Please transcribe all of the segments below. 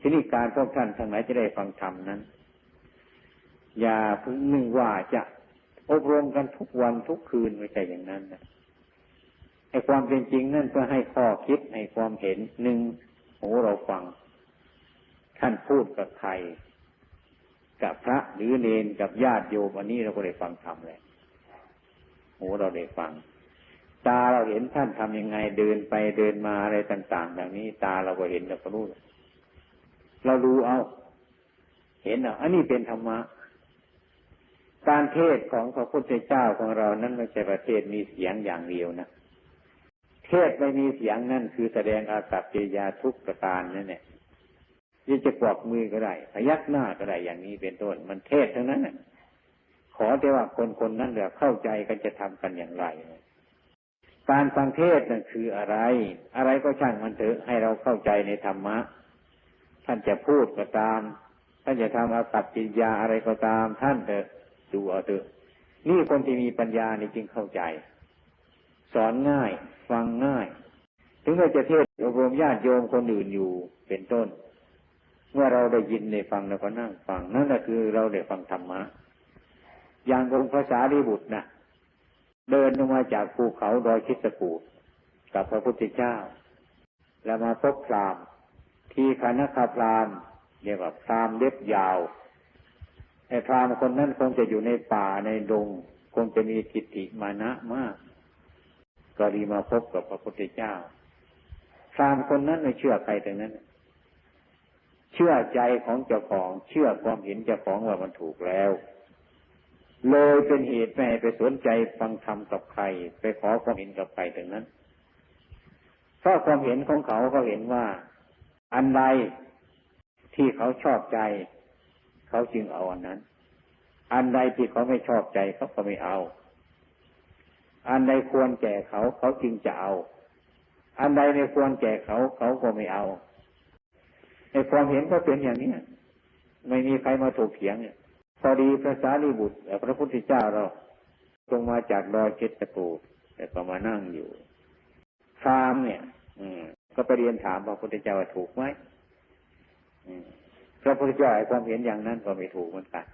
ที่นี่การพวกท่านทั้งหลายจะได้ฟังธรรมนั้น อย่าพิ่งนึกว่าจะอบรมกันทุกวันทุกคืนไม่ใช่อย่างนั้นนะไอ้ความเป็นจริงนั่นเพื่อให้ข้อคิดให้ความเห็นหนึ่งโอ้เราฟัง ท่านพูดกับใคร กับพระหรือเนนกับญาติโยมอันนี้เราก็ได้ฟังธรรมเลยโอ้เราได้ฟัง ตาเราเห็นท่านทำยังไงเดินไปเดินมาอะไรต่าง ๆ อย่างนี้ ตาเราก็เห็นเราก็รู้ เรารู้เอา เห็นเอาอันนี้เป็นธรรมะ การเทศของพระพุทธเจ้าของเรานั้นไม่ใช่ประเทศมีเสียงอย่างเดียวนะเทศไม่มีเสียงนั่นคือแสดงอากัปกิริยาทุกประการนั่นเนี่ยยี่จะกวักมือก็ได้พยักหน้าก็ได้อย่างนี้เป็นต้น มันเทศทั้งนั้นนะขอแต่ว่าคนคนนั้นเดี๋ยวเข้าใจกันจะทำกันอย่างไร การฟังเทศนั่นคืออะไร อะไรก็ช่างมันเถอะให้เราเข้าใจในธรรมะ ท่านจะพูดก็ตาม ท่านจะทำอากัปกิริยาอะไรก็ตาม ท่านเถอะดูเอาเถอะนี่คนที่มีปัญญานี่จึงเข้าใจ สอนง่าย ฟังง่าย ถึงเราจะเทศอบรมญาติโยมคนอื่นอยู่เป็นต้น เมื่อเราได้ยินได้ฟังเราก็นั่งฟังนั่นแหละคือเราได้ฟังธรรมะอย่างองค์ภาษาลิบุตรนะเดินลงมาจากภูเขาดอยคิสกูกับพระพุทธเจ้า แล้วมาพบพราม ทีคณะคาพรามเรียกว่าพรามเล็บยาวไอ้พรามคนนั้นคงจะอยู่ในป่าในดง คงจะมีทิฏฐิมานะมาก ก็ดีมาพบกับพระพุทธเจ้าพรามคนนั้นไม่เชื่อใครแต่นั้น เชื่อใจของเจ้าของ เชื่อความเห็นเจ้าของว่ามันถูกแล้ว เลยเป็นเหตุไม่ให้ไปสนใจฟังธรรมกับใคร ไปขอความเห็นกับใครถึงนั้นเพราะความเห็นของเขาเขาเห็นว่า อันใดที่เขาชอบใจ เขาจึงเอาอันนั้น อันใดที่เขาไม่ชอบใจเขาก็ไม่เอา อันใดควรแก่เขาเขาจึงจะเอา อันใดไม่ควรแก่เขาเขาก็ไม่เอา ในความเห็นก็เป็นอย่างนี้ไม่มีใครมาถกเถียงเนี่ยพอดีพระสารีบุตรพระพุทธเจ้าเราตรงมาจากดอยเจตกูแต่ก็มานั่งอยู่พรามเนี่ย อืม ก็ไปเรียนถามพระพุทธเจ้าว่าถูกไหมพระพุทธเจ้าไอ้ความเห็นอย่างนั้นก็ไม่ถูกเหมือนกัน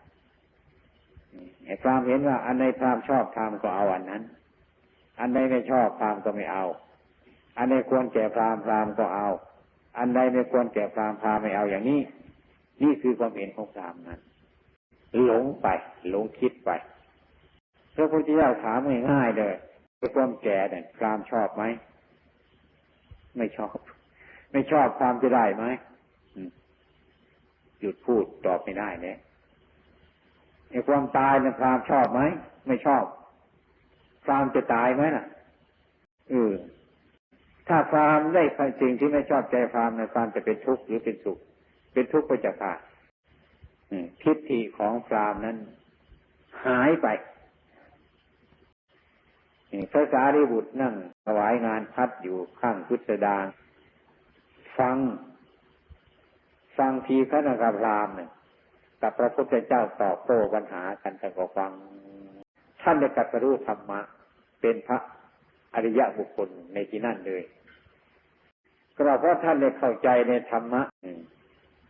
ไอ้พรามเห็นว่า อันใดพรามชอบพรามก็เอาอันนั้น อันใดไม่ชอบพรามก็ไม่เอา อันใดควรแก่พรามพรามก็เอา อันใดไม่ควรแก่พรามพรามไม่เอาอย่างนี้ นี่คือความเห็นของพรามนั้นหลงไปหลงคิดไปพระพุทธเจ้าถามง่ายๆเลยความแก่เนี่ยพรามชอบไหม ไม่ชอบ ไม่ชอบความจะได้ไหมหยุดพูดตอบไม่ได้เนี่ยไอ้ความตายเนี่ยพรามชอบไหมไม่ชอบพรามจะตายไหมล่ะเออถ้าพรามได้สิ่งที่ไม่ชอบใจพรามในพรามจะเป็นทุกข์หรือเป็นสุข เป็นทุกข์ก็จะขาดทิฏฐิของพรามนั้น หายไป พระสารีบุตรนั่งถวายงานพัดอยู่ข้างพุทธดาฟัง ฟังทีขณะกับรามเนี่ยกับพระพุทธเจ้าตอบโต้ปัญหากันแต่ก็ฟัง ท่านได้กัตรู้ธรรมะ เป็นพระอริยะบุคคลในที่นั่นเลยก็เพราะท่านได้เข้าใจในธรรมะ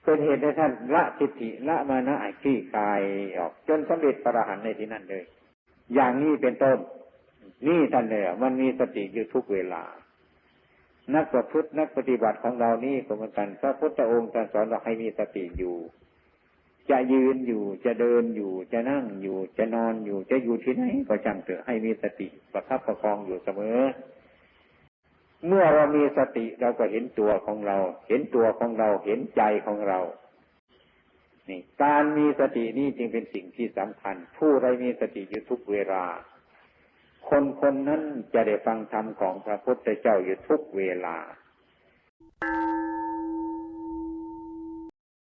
เป็นเหตุให้ท่านละทิฏฐิละมานะขี้กายออก จนสำเร็จพระหันในที่นั่นเลย อย่างนี้เป็นต้น นี่ท่านเนี่ยมันมีสติอยู่ทุกเวลา นักประพฤตินักปฏิบัติของเรานี่ก็เหมือนกันพระพุทธองค์ท่านสอนเราให้มีสติอยู่ จะยืนอยู่จะเดินอยู่ จะนั่งอยู่ จะนอนอยู่ จะอยู่ที่ไหนก็จังเถอะให้มีสติประคับประคองอยู่เสมอ เมื่อเรามีสติเราก็เห็นตัวของเรา เห็นตัวของเราเห็นใจของเรานี่การมีสตินี่จึงเป็นสิ่งที่สำคัญ ผู้ใดมีสติอยู่ทุกเวลา คนคนนั้นจะได้ฟังธรรมของพระพุทธเจ้าอยู่ทุกเวลา